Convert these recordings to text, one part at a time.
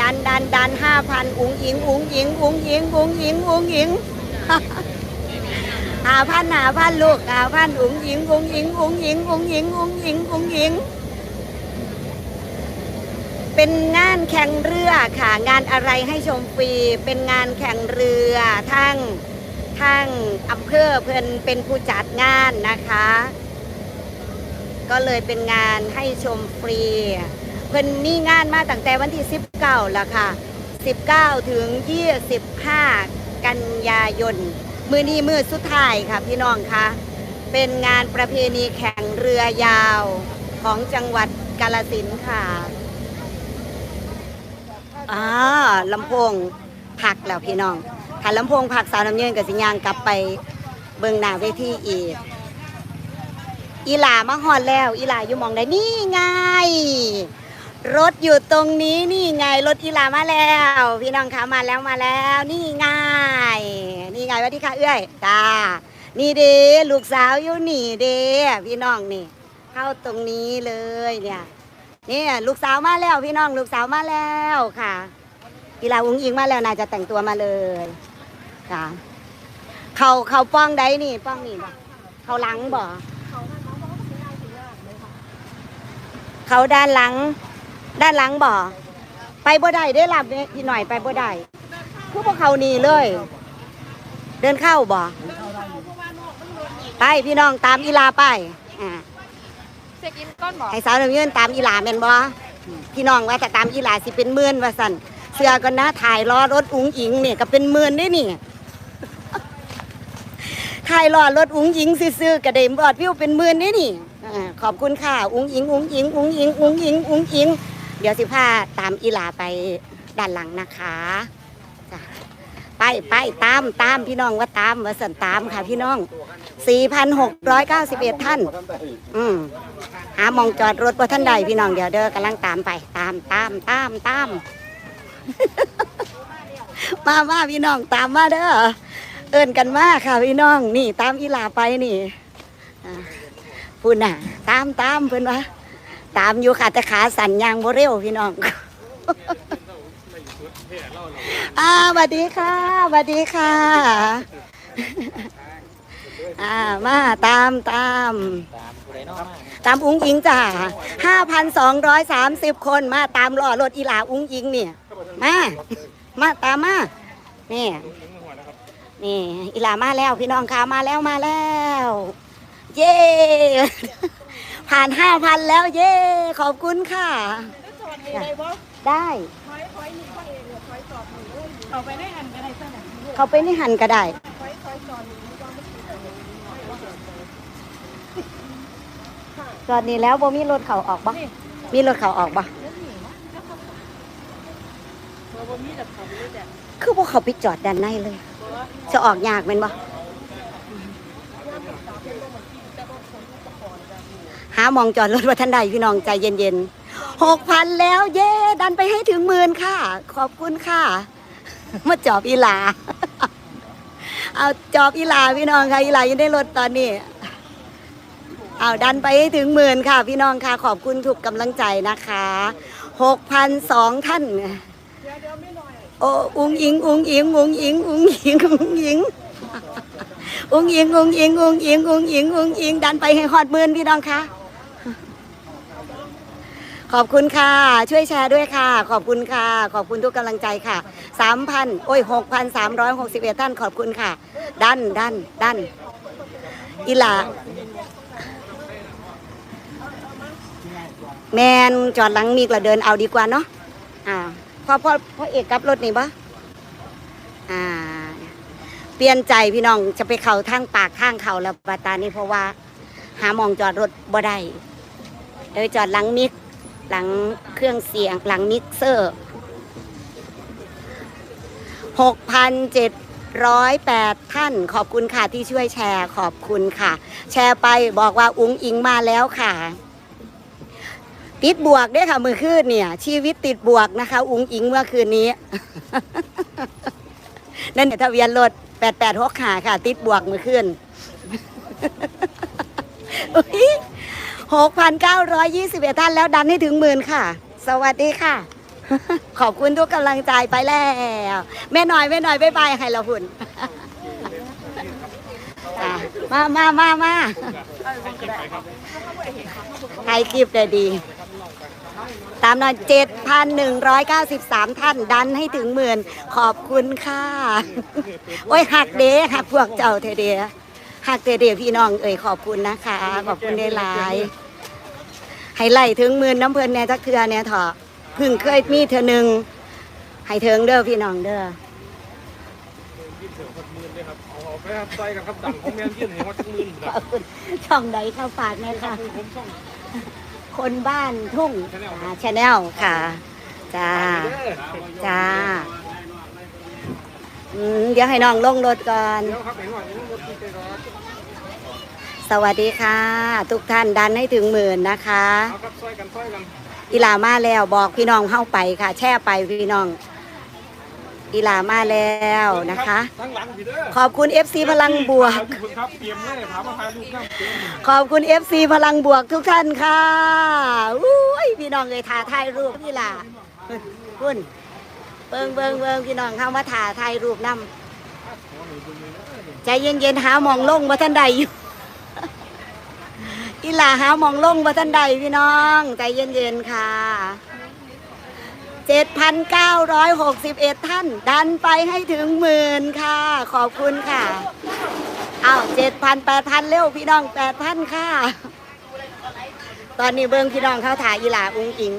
ดันดันดันห้าพันอุ๋งอิงอุ๋งอิงอุ๋งอิงอุ๋งอิงอุ๋งอิงหาพันหาพันลูกหาพันอุ๋งอิงอุ๋งอิงอุ๋งอิงอุ๋งอิงอุ๋งอิงอุ๋งอิงเป็นงานแข่งเรือค่ะ งานอะไรให้ชมฟรี เป็นงานแข่งเรือทั้งทั้งอำเภอเพื่อนเป็นผู้จัดงานนะคะ ก็เลยเป็นงานให้ชมฟรี เพิ่นมีงานมาตั้งแต่วันที่19แล้วค่ะ 19 ถึง 25 กันยายน มือนี้มือสุดท้ายค่ะพี่น้องคะเป็นงานประเพณีแข่งเรือยาวของจังหวัดกาลสินธุ์ค่ะอ่าลำโพงผักแล้วพี่น้องถ้าลำโพงผักสาวน้ำเยินกับสิยางกลับไปเบิงหน้าเวทีอีกอีหลามาฮอดแล้ว อีหลาอยู่มองใดนี่ไง รถอยู่ตรงนี้นี่ไงรถอีลามาแล้ว พี่น้องคะมาแล้วมาแล้วนี่ไงนี่ไงวัสดีค่ะเอื้อยจ้านี่เด้ลูกสาวอยู่นี่เด้พี่น้องนี่ เข้าตรงนี้เลยเนี่ยนี่ลูกสาวมาแล้วพี่น้องลูกสาวมาแล้วค่ะอีลาอุ้งอิงมาแล้วน่าจะแต่งตัวมาเลยค่ะเขาเขาป้องใดนี่ป้องนี่บ่เขาหลังบ่เขาด้านหลัง ด้านหลังบ่ไปบ่ได้ได้หลับเนี่ยพี่หน่อยไปบ่ได้คือพวกเขาหนีเลย เดินเข้าบ่ไปพี่น้องตามอีลาไปอ่าเช็คอินก้อนบอกให้สาวน้ำเงินตามอีลาแม่นบ่พี่น้องว่าจะตามอีลาสิเป็นหมื่นว่าสั่นเสื้อกันนะถ่ายล้อรถอุ๋งอิงเนี่ยก็เป็นหมื่นได้นี่ถ่ายล้อรถอุ๋งอิงซื้อๆกระเด็มบอดวิวเป็นหมื่นได้นี่อ่าขอบคุณค่ะอุ๋งอิงอุ๋งอิงอุ๋งอิงอุ๋งอิงอุ๋งอิง เดี๋ยวสิพาตามอีลาไปด้านหลังนะคะจ้ะไปไปตามตามพี่น้องว่าตามว่าสันตามค่ะพี่น้อง 4,691 ท่าน อืมหาหมองจอดรถว่าท่านใดพี่น้องเดี๋ยวเด้อกำลังตามไปตามตามตามตาม มามาพี่น้องตามมาเด้อเอินกันมาค่ะพี่น้องนี่ ตามอีหลาไปนี่พูดน่ะ ตามตามเพื่อนวะ ตามอยู่ค่ะแต่ขาสั่นยางบ่เร็วพี่น้องอ่าสวัสดีค่ะสวัสดีค่ะ อ่ามาตามตาม ตามอุ้งอิงจ้าห้าพันสองร้อยสามสิบคนมาตามรอรถอีหลาอุ้งอิงเนี่ยมามาตามมานี่นี่อีหลามาแล้วพี่น้องค่ะมาแล้วมาแล้ว เย้ ผ่านห้าพันแล้วเย้ขอบคุณค่ะได้ไเขาไปได้หันกระไดซะหน่อยเขาไปได้หันกระดคอนก่ถึนนี่แล้วโบมีรถเขาออกบ่มีรถเขาออกบ่คือบ่เขาไปจอดด้านในเลย จะออกยากเป็นบ่ หามองจอดรถว่าท่านใดพี่น้องใจเย็นๆหกพันแล้วเย้ดันไปให้ถึงหมื่นค่ะ ขอบคุณค่ะมาจอบอีหลา เอาจอบอีหลาพี่น้องค่ะอีลายังได้รถตอนนี้ เอาดันไปให้ถึงหมื่นค่ะ พี่น้องค่ะขอบคุณทุกกำลังใจนะคะหกพันสองท่านโอ้อุ้งอิงอุ้งอิงอุ้งอิงอุ้งอิงอุ้งอิงอุ้งอิงอุ้งอิงอุ้งอิงอุ้งอิงอุ้งอิงดันไปให้ฮอดมื่นพี่น้องคะ ขอบคุณค่ะ ช่วยแชร์ด้วยค่ะ ขอบคุณค่ะ ขอบคุณทุกกำลังใจค่ะสามพันโอ้ยหกพันสามร้อยหกสิบเอ็ดท่านขอบคุณค่ะ ดันดันดันอีหลาแมนจอดหลังมีกระเดินเอาดีกว่าเนาะอ่าพอพอพอเอกกลับรถนี่ปะอ่า เปลี่ยนใจพี่น้องจะไปเข้าทางปากทางเข่าแล้วบาตานี่เพราะว่า หามองจอดรถบ่ได้เดี๋ยวจอดหลังมิก หลังเครื่องเสียง หลังมิกเซอร์หกพันเจ็ดร้อยแปดท่านขอบคุณค่ะที่ช่วยแชร์ขอบคุณค่ะ แชร์ไปบอกว่าอุ้งอิงมาแล้วค่ะ ติดบวกด้วยค่ะมือคืนเนี่ย ชีวิตติดบวกนะคะ อุ้งอิงเมื่อคืนนี้ นั่นเนี่ยทะเบียนรถแปดแปดหกขาค่ะ ติดบวกมือคืน หกพันเก้าร้อยยี่สิบเอ็ดท่านแล้วดันให้ถึงหมื่นค่ะ สวัสดีค่ะ ขอบคุณทุกกำลังใจไปแล้ว แม่หน่อยแม่หน่อยบ๊ายบายให้เราหุ่นมามามามาถ่ายคลิปได้ดี ตามนอยเจ็ดพันหนึ่งร้อยเก้าสิบสามท่านดันให้ถึงหมื่นขอบคุณค่ะ โอ้ยหักเด้หักพวกเจ้าเทเดหักเทเดพี่น้องเอ่ยขอบคุณนะคะ ขอบคุณได้หลาย ให้ไล่ถึงหมื่นน้ำเพลินแน่จักเทือเนี่ยเถอะเพึ่งเคยมีเธอหนึ่งให้เถิงเด้อพี่น้องเด้อยื่นเสือหกหมื่นเลยครับเอาเอาไปครับซอยกันครับดังของแมนยื่นให้ว่าจักหมื่นขอบคุณช่องใดเข้าฝากนะคะผมช่องคนบ้านทุ่งชาแนลค่ะจ้าจ้าอืมเดี๋ยวให้น้องลงรถก่อน สวัสดีค่ะ ทุกท่านดันให้ถึงหมื่นนะคะเอาครับซอยกันซอยกันอีหลามาแล้วบอกพี่น้องเข้าไปค่ะ แช่ไปพี่น้องอีหลามาแล้วนะคะทั้งหลังพี่เด้อขอบคุณ FC พลังบวก ขอบคุณครับเตรียมเลยถามมาถ่ายรูปน้ำเตรียมขอบคุณ FC พลังบวกทุกท่านค่ะอุ้ยพี่น้องเลยถ่าถ่ายรูปพี่ล่ะคุณเบิงเบิงเบิงพี่น้องเข้ามาถ่าถ่ายรูปนำใจเย็นๆหาหมองลงมาท่านใดอยู่ อีหลาหามองลงมาท่านใดพี่น้อง ใจเย็นๆค่ะ 7,961 ท่าน ดันไปให้ถึงหมื่นค่ะ ขอบคุณค่ะอ้าวเจ็ดพันแปดพันเร็วพี่น้องแปดพันค่ะ ตอนนี้เบิ้งพี่น้องเขาถ่ายอีหลาอุ้งอิง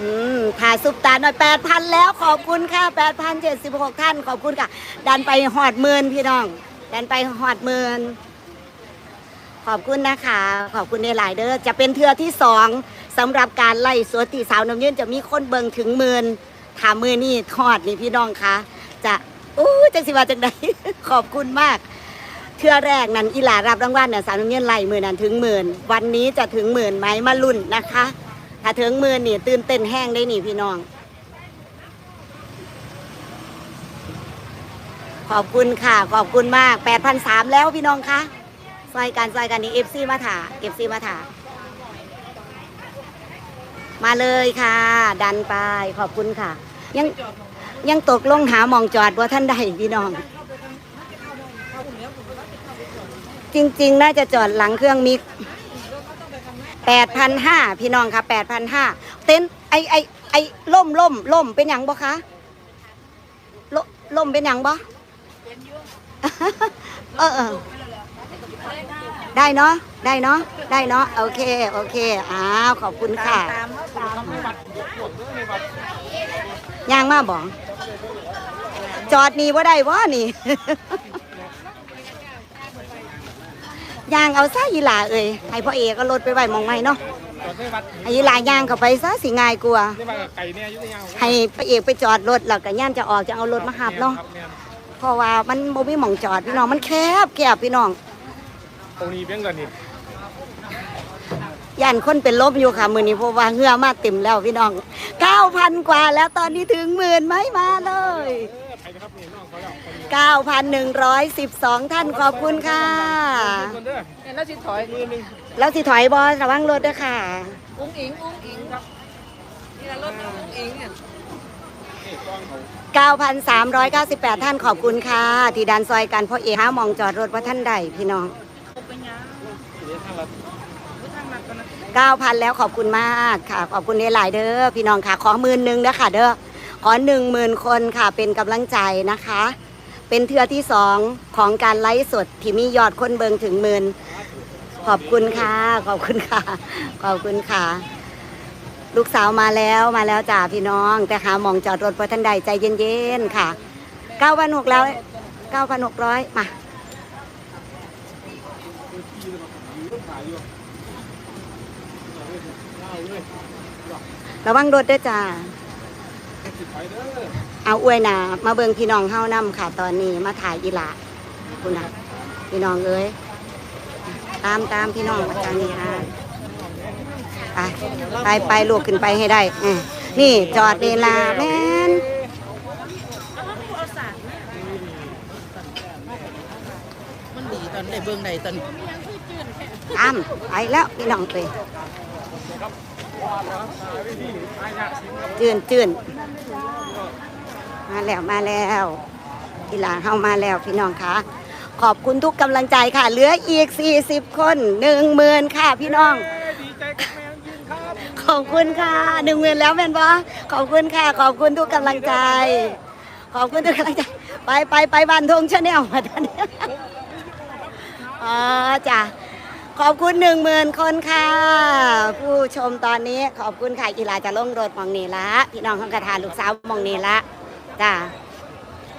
อืมถ่ายซุปตาหน่อยแปดพันแล้วขอบคุณค่ะแปดพันเจ็ดสิบหกท่าน ขอบคุณค่ะ ดันไปหอดหมื่นพี่น้อง ดันไปหอดหมื่นขอบคุณนะคะ ขอบคุณในหลายเด้อจะเป็นเทือที่สองสำหรับการไล่สวดตีสาวน้ำยืนจะมีคนเบิงถึงหมื่นถามมือนี่ทอดนี่พี่น้องคะจะอู้จังสิว่าจังใดขอบคุณมากเทื่อแรกนั้นอีหลารับรางวัลเนี่ยสาวน้ำเงินไล่หมื่นนั้นถึงหมื่นวันนี้จะถึงหมื่นไหมมาลุ่นนะคะ ถ้าถึงหมื่นนี่ตื่นเต้นแห้งได้นี่พี่น้อง ขอบคุณค่ะ ขอบคุณมาก8 0 0 แล้วพี่น้องคะซอยกันซอยกันนี่เอฟซีมาถาเอฟซีมาถามาเลยค่ะ ดันไปขอบคุณค่ะ ยังยังตกลงหาหมองจอดว่าท่านใดพี่น้อง จริงๆ น่าจะจอดหลังเครื่องมิกแปดพันห้าพี่น้องค่ะแปดพันห้าเต็นไอไอไอล่มล่มล่มเป็นหยังบ่คะล่มเป็นหยังบ่ เออเออได้เนาะได้เนาะได้เนาะโอเคโอเคอ้าวขอบคุณค่ะย่างมาบ่จอดนี่ว่าได้วะนี่ย่างเอาซะอีหลาเอ้ยให้พ่อเอกก็รถไปไว้หมองไม่เนาะจอดในวัดให้อีหลาย่างเข้าไปซะสิง่ายกว่าในวัดกับไก่เนี่ยอยุ่งยาวให้พ่อเอกไปจอดรถแล้วก็ย่านจะออกจะเอารถมาหับเนาะค รับแม่นเพราะว่ามันบ่มีหม่องจอดพี่น้องมันแคบแคบพี่น้องตรงนี้เพียงกันนี่ย่านคนเป็นลมอยู่ค่ะมือนี้เพราะว่าเหงื่อมาเต็มแล้วพี่น้อง9,000กว่าแล้วตอนนี้ถึงหมื่นไหมมาเลยเออไปนะครับนี่น้องเขาแล้วคนนี้9,112ท่านขอบคุณค่ะคนเด้อเห็นแล้วสิถอยมือหนึงแล้วสิถอยบอระวังรถด้วยค่ะอุ้งอิงอุ้งอิงครับนี่ละรถอุ้งอิงเนี่ยนี่กล้องเขา 9,398 ท่านขอบคุณค่ะ ที่ดันซอยกันเพราะเอกหามองจอดรถว่าท่านใดพี่น้องเก้าพันนะ9,000 แล้วขอบคุณมากค่ะ ขอบคุณในหลายเด้อพี่น้องค่ะ ขอหมื่นหนึ่งนะค่ะเด้อขอหนึ่งหมื่นคนค่ะเป็นกำลังใจนะคะ เป็นเทือที่สองของการไลฟ์สดที่มียอดคนเบิงถึงหมื่นขอบคุณค่ะ ขอบคุณค่ะ ขอบคุณค่ะ ลูกสาวมาแล้วมาแล้วจ้าพี่น้อง แต่หาหมองจอดรถพระท่านใดใจเย็นๆค่ะ9,600แล้ว9,600มาระวังรถด้วยจ้าเด้อเอาอวยหนามาเบิงพี่น้องเฮานํค่ะ ตอนนี้มาถ่ายอีหลาคุณนะพี่น้องเอ้ยตามตามพี่น้องอาจารย์นี่ค่ะ ไปไปไปลูกขึ้นไปให้ได้อืมนี่จอดเวลาแม่นมันดีตอนได้เบิ่งใดตอนตามไปแล้วพี่น้องไปวาดแล้วครับตายไปที่อายะสิงครับจืนจืนมาแล้วมาแล้วกีฬาเข้ามาแล้วพี่น้องคะขอบคุณทุกกำลังใจค่ะ เหลืออีก 40 คน1 0,000ค่ะพี่น้อง อบคุณค่ะหนึ่งหมื่นแล้วแมนปะขอบคุณค่ะ ขอบคุณทุกกำลังใจ ขอบคุณทุกกำลังใจ ไปไปไปบันทงชาแนลมาท่านอ๋อจ้ะขอบคุณหนึ่งหมื่นคนค่ะ ผู้ชมตอนนี้ขอบคุณค่ะกีฬาจะลงรถมองนีละพี่น้องข้างกระทานลูกสาวมองนีละจ้ะ